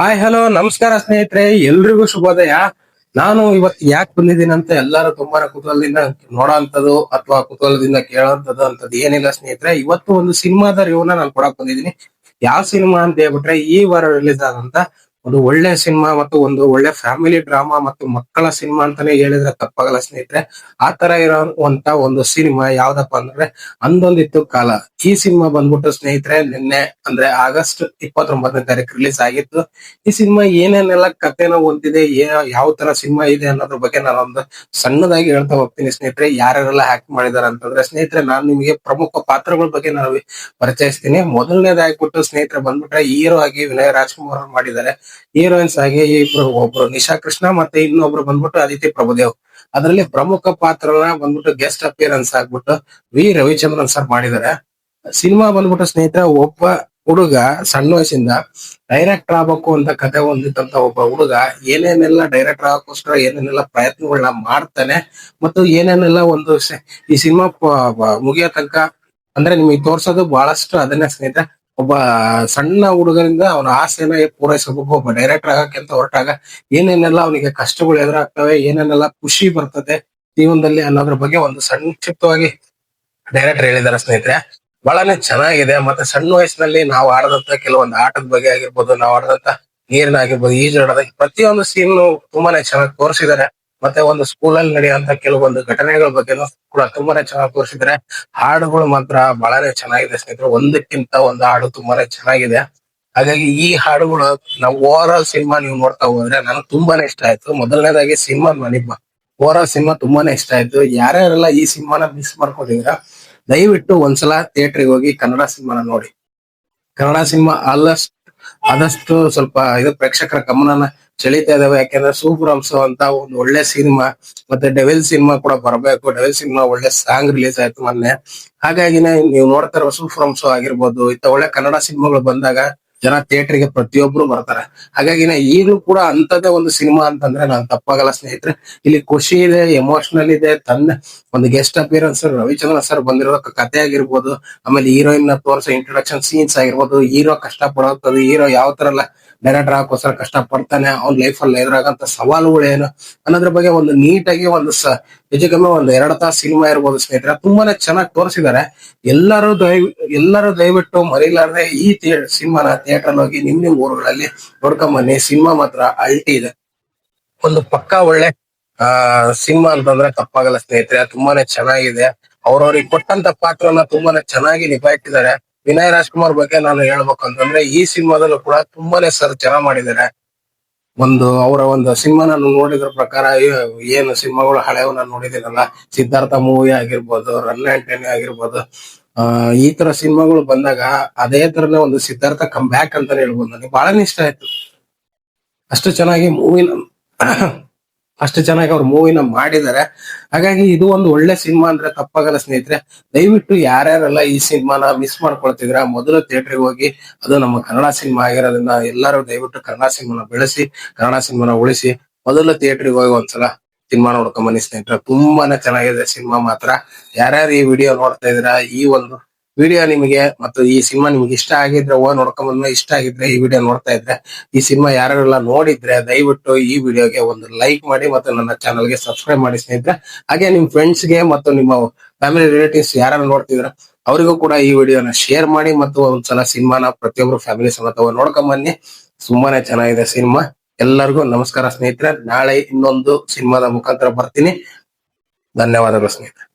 Hi hello ನಮಸ್ಕಾರ ಸ್ನೇಹಿತರೆ, ಎಲ್ರಿಗೂ ಶುಭೋದಯ. ನಾನು ಇವತ್ತು ಯಾಕೆ ಬಂದಿದ್ದೀನಿ ಅಂತ ಎಲ್ಲಾರು ತುಂಬಾ ಕುತೂಹಲದಿಂದ ನೋಡೋಂಥದ್ದು ಅಥವಾ ಕುತೂಹಲದಿಂದ ಕೇಳೋಂಥದ್ದು ಅಂತದ್ದು ಏನಿಲ್ಲ ಸ್ನೇಹಿತರೆ. ಇವತ್ತು ಒಂದು ಸಿನಿಮಾದ ರಿವ್ಯೂನ ನಾನು ಕೊಡಕ್ ಬಂದಿದ್ದೀನಿ. ಯಾವ ಸಿನಿಮಾ ಅಂತ ಹೇಳ್ಬಿಟ್ರೆ ಈ ವಾರ ರಿಲೀಸ್ ಆದಂತ ಒಂದು ಒಳ್ಳೆ ಸಿನಿಮಾ ಮತ್ತು ಒಂದು ಒಳ್ಳೆ ಫ್ಯಾಮಿಲಿ ಡ್ರಾಮಾ ಮತ್ತು ಮಕ್ಕಳ ಸಿನಿಮಾ ಅಂತಾನೆ ಹೇಳಿದ್ರೆ ತಪ್ಪಾಗಲ್ಲ ಸ್ನೇಹಿತರೆ. ಆ ತರ ಇರೋಂತ ಒಂದು ಸಿನಿಮಾ ಯಾವ್ದಪ್ಪ ಅಂದ್ರೆ ಅಂದೊಂದಿತ್ತು ಕಾಲ. ಈ ಸಿನಿಮಾ ಬಂದ್ಬಿಟ್ಟು ಸ್ನೇಹಿತರೆ ನಿನ್ನೆ ಅಂದ್ರೆ ಆಗಸ್ಟ್ ಇಪ್ಪತ್ತೊಂಬತ್ತನೇ ತಾರೀಕು ರಿಲೀಸ್ ಆಗಿತ್ತು. ಈ ಸಿನಿಮಾ ಏನೇನೆಲ್ಲ ಕಥೆನ ಹೊಂದಿದೆ ಯಾವ ತರ ಸಿನಿಮಾ ಇದೆ ಅನ್ನೋದ್ರ ಬಗ್ಗೆ ನಾನು ಒಂದು ಸಣ್ಣದಾಗಿ ಹೇಳ್ತಾ ಹೋಗ್ತೀನಿ ಸ್ನೇಹಿತರೆ. ಯಾರ್ಯಾರೆಲ್ಲ ಹ್ಯಾಕ್ ಮಾಡಿದಾರೆ ಅಂತಂದ್ರೆ ಸ್ನೇಹಿತರೆ ನಾನು ನಿಮಗೆ ಪ್ರಮುಖ ಪಾತ್ರಗಳ ಬಗ್ಗೆ ನಾನು ಪರಿಚಯಿಸ್ತೀನಿ. ಮೊದಲನೇದಾಗ್ಬಿಟ್ಟು ಸ್ನೇಹಿತರೆ ಬಂದ್ಬಿಟ್ರೆ ಹೀರೋ ಆಗಿ ವಿನಯ್ ರಾಜ್ಕುಮಾರ್ ಅವ್ರು ಮಾಡಿದ್ದಾರೆ. ಹೀರೋಯಿನ್ಸ್ ಆಗಿ ಇಬ್ರು ಒಬ್ರು ನಿಶಾ ಕೃಷ್ಣ ಮತ್ತೆ ಇನ್ನೊಬ್ರು ಬಂದ್ಬಿಟ್ಟು ಅದಿತಿ ಪ್ರಭುದೇವ್. ಅದರಲ್ಲಿ ಪ್ರಮುಖ ಪಾತ್ರನ ಬಂದ್ಬಿಟ್ಟು ಗೆಸ್ಟ್ ಅಪಿಯರೆನ್ಸ್ ಆಗ್ಬಿಟ್ಟು ವಿ. ರವಿಚಂದ್ರನ್ ಸರ್ ಮಾಡಿದ್ದಾರೆ. ಸಿನಿಮಾ ಬಂದ್ಬಿಟ್ಟು ಸ್ನೇಹಿತರೆ, ಒಬ್ಬ ಹುಡುಗ ಸಣ್ಣ ವಯಸ್ಸಿಂದ ಡೈರೆಕ್ಟರ್ ಆಗ್ಬೇಕು ಅಂತ ಕತೆ ಹೊಂದಿದ್ದಂತ ಒಬ್ಬ ಹುಡುಗ ಏನೇನೆಲ್ಲ ಡೈರೆಕ್ಟರ್ ಆಗಕ್ಕೋಸ್ಕರ ಏನೇನೆಲ್ಲ ಪ್ರಯತ್ನಗಳನ್ನ ಮಾಡ್ತಾನೆ ಮತ್ತು ಏನೇನೆಲ್ಲ ಒಂದು ಈ ಸಿನಿಮಾ ಮುಗಿಯೋ ತನಕ, ಅಂದ್ರೆ ನಿಮಗೆ ತೋರ್ಸೋದು ಬಹಳಷ್ಟು ಅದನ್ನೇ ಸ್ನೇಹಿತರೆ. ಒಬ್ಬ ಸಣ್ಣ ಹುಡುಗರಿಂದ ಅವನ ಆಸೆನ ಪೂರೈಸಬೇಕು ಒಬ್ಬ ಡೈರೆಕ್ಟರ್ ಆಗಕ್ಕೆ ಅಂತ ಹೊರಟಾಗ ಏನೇನೆಲ್ಲ ಅವನಿಗೆ ಕಷ್ಟಗಳು ಎದುರಾಗ್ತವೆ, ಏನೇನೆಲ್ಲ ಖುಷಿ ಬರ್ತದೆ ಜೀವನದಲ್ಲಿ ಅನ್ನೋದ್ರ ಬಗ್ಗೆ ಒಂದು ಸಂಕ್ಷಿಪ್ತವಾಗಿ ಡೈರೆಕ್ಟರ್ ಹೇಳಿದ್ದಾರೆ ಸ್ನೇಹಿತರೆ. ಬಹಳನೇ ಚೆನ್ನಾಗಿದೆ, ಮತ್ತೆ ಸಣ್ಣ ವಯಸ್ಸಿನಲ್ಲಿ ನಾವು ಆಡದಂತ ಕೆಲವೊಂದು ಆಟದ ಬಗ್ಗೆ ಆಗಿರ್ಬೋದು, ನಾವು ಆಡದಂತ ನೀರಿನ ಆಗಿರ್ಬೋದು ಈಜಾಡೋದ ಪ್ರತಿಯೊಂದು ಸೀನ್ ತುಂಬಾನೇ ಚೆನ್ನಾಗಿ ತೋರಿಸಿದ್ದಾರೆ. ಮತ್ತೆ ಒಂದು ಸ್ಕೂಲ್ ಅಲ್ಲಿ ನಡೆಯುವಂತ ಕೆಲವೊಂದು ಘಟನೆಗಳ ಬಗ್ಗೆ ಕೂಡ ತುಂಬಾನೇ ಚೆನ್ನಾಗಿ ತೋರಿಸಿದ್ರೆ ಹಾಡುಗಳು ಮಾತ್ರ ಬಹಳನೇ ಚೆನ್ನಾಗಿದೆ ಸ್ನೇಹಿತರೆ. ಒಂದಕ್ಕಿಂತ ಒಂದು ಹಾಡು ತುಂಬಾನೇ ಚೆನ್ನಾಗಿದೆ. ಹಾಗಾಗಿ ಈ ಹಾಡುಗಳು ನಾವು ಓವರ್ ಆಲ್ ಸಿನಿಮಾ ನೀವು ನೋಡ್ತಾ ಹೋದ್ರೆ ನನಗೆ ತುಂಬಾನೇ ಇಷ್ಟ ಆಯ್ತು. ಮೊದಲನೇದಾಗಿ ಸಿನಿಮಾ ನನಗೆ ಓವರ್ ಆಲ್ ಸಿನಿಮಾ ತುಂಬಾನೇ ಇಷ್ಟ ಆಯ್ತು. ಯಾರ್ಯಾರೆಲ್ಲ ಈ ಸಿನಿಮಾನ ಮಿಸ್ ಮಾಡ್ಕೊಂಡಿದ್ರ ದಯವಿಟ್ಟು ಒಂದ್ಸಲ ಥಿಯೇಟ್ರಿಗೆ ಹೋಗಿ ಕನ್ನಡ ಸಿನಿಮಾನ ನೋಡಿ. ಕನ್ನಡ ಸಿನಿಮಾ ಆಲ್ಮೋಸ್ಟ್ ಆದಷ್ಟು ಸ್ವಲ್ಪ ಇದು ಪ್ರೇಕ್ಷಕರ ಗಮನನ ಸೆಳೀತಾ ಇದಾವೆ. ಯಾಕೆಂದ್ರೆ ಸೂಪರ್ ಅಂತ ಒಂದು ಒಳ್ಳೆ ಸಿನಿಮಾ, ಮತ್ತೆ ಡೆವಿಲ್ ಸಿನಿಮಾ ಕೂಡ ಬರಬೇಕು. ಡೆವಿಲ್ ಸಿನಿಮಾ ಒಳ್ಳೆ ಸಾಂಗ್ ರಿಲೀಸ್ ಆಯ್ತು ಮೊನ್ನೆ. ಹಾಗಾಗಿನೇ ನೀವು ನೋಡ್ತಾ ಇರೋ ಸೂಪರ್ ಆಗಿರ್ಬೋದು ಇಂಥ ಒಳ್ಳೆ ಕನ್ನಡ ಸಿನಿಮಾಗಳು ಬಂದಾಗ ಜನ ಥಿಯೇಟರ್ಗೆ ಪ್ರತಿಯೊಬ್ರು ಬರ್ತಾರೆ. ಹಾಗಾಗಿನೇ ಈಗಲೂ ಕೂಡ ಅಂತದೇ ಒಂದು ಸಿನಿಮಾ ಅಂತಂದ್ರೆ ನಾನು ತಪ್ಪಾಗಲ್ಲ ಸ್ನೇಹಿತರೆ. ಇಲ್ಲಿ ಖುಷಿ ಇದೆ ಎಮೋಷನಲ್ ಇದೆ. ತನ್ನ ಒಂದು ಗೆಸ್ಟ್ ಅಪಿಯರೆನ್ಸ್ ರವಿಚಂದ್ರ ಸರ್ ಬಂದಿರೋ ಕತೆ ಆಗಿರ್ಬೋದು, ಆಮೇಲೆ ಹೀರೋಯಿನ್ನ ತೋರಿಸೋ ಇಂಟ್ರೊಡಕ್ಷನ್ ಸೀನ್ಸ್ ಆಗಿರ್ಬೋದು ಹೀರೋ ಕಷ್ಟ ಪಡೋದು ಹೀರೋ ಯಾವ ತರ ಎಲ್ಲ ಡೈರೆಕ್ಟರ್ ಹಾಕೋಸ್ಕರ ಕಷ್ಟ ಪಡ್ತಾನೆ ಅವ್ನ ಲೈಫ್ ಅಲ್ಲಿ ಎದುರಾಗಂತ ಸವಾಲುಗಳು ಏನು ಅನ್ನೋದ್ರ ಬಗ್ಗೆ ಒಂದು ನೀಟಾಗಿ ಒಂದು ಹೆಚ್ಚು ಒಂದು ಎರಡು ತಾಸು ಸಿನಿಮಾ ಇರ್ಬೋದು ಸ್ನೇಹಿತರೆ, ತುಂಬಾನೇ ಚೆನ್ನಾಗಿ ತೋರಿಸಿದ್ದಾರೆ ಎಲ್ಲರೂ ದಯ ಎಲ್ಲರೂ ದಯವಿಟ್ಟು ಮರಿಲಾರದೆ ಈ ಸಿನಿಮಾನ ಥಿಯೇಟರ್ ಹೋಗಿ ನಿಮ್ ನಿಮ್ ಊರುಗಳಲ್ಲಿ ನೋಡ್ಕೊಂಬನ್ನಿ. ಸಿನಿಮಾ ಮಾತ್ರ ಅಲ್ಟಿ ಇದೆ. ಒಂದು ಪಕ್ಕಾ ಒಳ್ಳೆ, ಆ, ಸಿನಿಮಾ ಅಂತಂದ್ರೆ ತಪ್ಪಾಗಲ್ಲ ಸ್ನೇಹಿತರೆ, ತುಂಬಾನೇ ಚೆನ್ನಾಗಿದೆ. ಅವ್ರವ್ರಿಗೆ ಕೊಟ್ಟಂತ ಪಾತ್ರನ ತುಂಬಾನೇ ಚೆನ್ನಾಗಿ ನಿಭಾಯಿಸಿದ್ದಾರೆ ವಿನಯ್ ರಾಜ್ಕುಮಾರ್ ಬಗ್ಗೆ ನಾನು ಹೇಳ್ಬೇಕು ಅಂತಂದ್ರೆ ಈ ಸಿನಿಮಾದಲ್ಲೂ ಕೂಡ ತುಂಬಾನೇ ಸರ್ ಚೆನ್ನಾಗಿ ಮಾಡಿದ್ದಾರೆ. ಒಂದು ಅವರ ಒಂದು ಸಿನಿಮಾ ನಾನು ನೋಡಿದ್ರ ಪ್ರಕಾರ ಏನು ಸಿನಿಮಾಗಳು ಹಳೆವು ನಾನು ನೋಡಿದ್ದೀನಲ್ಲ ಸಿದ್ಧಾರ್ಥ ಮೂವಿ ಆಗಿರ್ಬೋದು ರನ್ ಅಂಡ್ ಟೆನ್ ಆಗಿರ್ಬೋದು ಈ ತರ ಸಿನಿಮಾಗಳು ಬಂದಾಗ ಅದೇ ತರನೇ ಒಂದು ಸಿದ್ಧಾರ್ಥ ಕಮ್ ಬ್ಯಾಕ್ ಅಂತಾನೆ ಹೇಳ್ಬೋದು. ನನಗೆ ಬಹಳ ಇಷ್ಟ ಆಯ್ತು. ಅಷ್ಟು ಚೆನ್ನಾಗಿ ಮೂವಿನ ಅಷ್ಟು ಚೆನ್ನಾಗಿ ಅವ್ರು ಮೂವಿನ ಮಾಡಿದ್ದಾರೆ ಹಾಗಾಗಿ ಇದು ಒಂದು ಒಳ್ಳೆ ಸಿನಿಮಾ ಅಂದ್ರೆ ತಪ್ಪಾಗಲ್ಲ ಸ್ನೇಹಿತರೆ. ದಯವಿಟ್ಟು ಯಾರ್ಯಾರೆಲ್ಲ ಈ ಸಿನಿಮಾನ ಮಿಸ್ ಮಾಡ್ಕೊಳ್ತಿದ್ರ ಮೊದಲು ಥಿಯೇಟರ್ಗೆ ಹೋಗಿ ಅದು ನಮ್ಮ ಕನ್ನಡ ಸಿನಿಮಾ ಆಗಿರೋದ್ರಿಂದ ಎಲ್ಲರೂ ದಯವಿಟ್ಟು ಕನ್ನಡ ಸಿನಿಮಾನ ಬೆಳೆಸಿ, ಕನ್ನಡ ಸಿನಿಮಾನ ಉಳಿಸಿ, ಮೊದಲು ಥಿಯೇಟರ್ಗೆ ಹೋಗಿ ಒಂದ್ಸಲ ಸಿನಿಮಾ ನೋಡ್ಕೊಂಡ್ ಬನ್ನಿ ಸ್ನೇಹಿತರೆ. ತುಂಬಾನೇ ಚೆನ್ನಾಗಿದೆ ಸಿನಿಮಾ ಮಾತ್ರ. ಯಾರ್ಯಾರು ಈ ವಿಡಿಯೋ ನೋಡ್ತಾ ಇದ್ರ ಈ ಒಂದು ವಿಡಿಯೋ ನಿಮಗೆ ಮತ್ತು ಈ ಸಿನಿಮಾ ನಿಮ್ಗೆ ಇಷ್ಟ ಆಗಿದ್ರೆ ಓ ನೋಡ್ಕೊಂಡ್ ಬಂದ್ರೆ ಇಷ್ಟ ಆಗಿದ್ರೆ ಈ ವಿಡಿಯೋ ನೋಡ್ತಾ ಇದ್ರೆ, ಈ ಸಿನಿಮಾ ಯಾರೆಲ್ಲ ನೋಡಿದ್ರೆ ದಯವಿಟ್ಟು ಈ ವಿಡಿಯೋಗೆ ಒಂದು ಲೈಕ್ ಮಾಡಿ ಮತ್ತು ನನ್ನ ಚಾನಲ್ಗೆ ಸಬ್ಸ್ಕ್ರೈಬ್ ಮಾಡಿ ಸ್ನೇಹಿತರೆ. ಹಾಗೆ ನಿಮ್ ಫ್ರೆಂಡ್ಸ್ಗೆ ಮತ್ತು ನಿಮ್ಮ ಫ್ಯಾಮಿಲಿ ರಿಲೇಟಿವ್ಸ್ ಯಾರು ನೋಡ್ತಿದ್ರ, ಅವರಿಗೂ ಕೂಡ ಈ ವಿಡಿಯೋನ ಶೇರ್ ಮಾಡಿ ಮತ್ತು ಒಂದ್ಸಲ ಸಿನಿಮಾನ ಪ್ರತಿಯೊಬ್ರು ಫ್ಯಾಮಿಲಿ ಸಮೇತ ನೋಡ್ಕೊಂಬನ್ನಿ ತುಂಬಾನೇ ಚೆನ್ನಾಗಿದೆ ಸಿನಿಮಾ. ಎಲ್ಲರಿಗೂ ನಮಸ್ಕಾರ ಸ್ನೇಹಿತರೆ. ನಾಳೆ ಇನ್ನೊಂದು ಸಿನಿಮಾದ ಮುಖಾಂತರ ಬರ್ತೀನಿ. ಧನ್ಯವಾದಗಳು ಸ್ನೇಹಿತರೆ.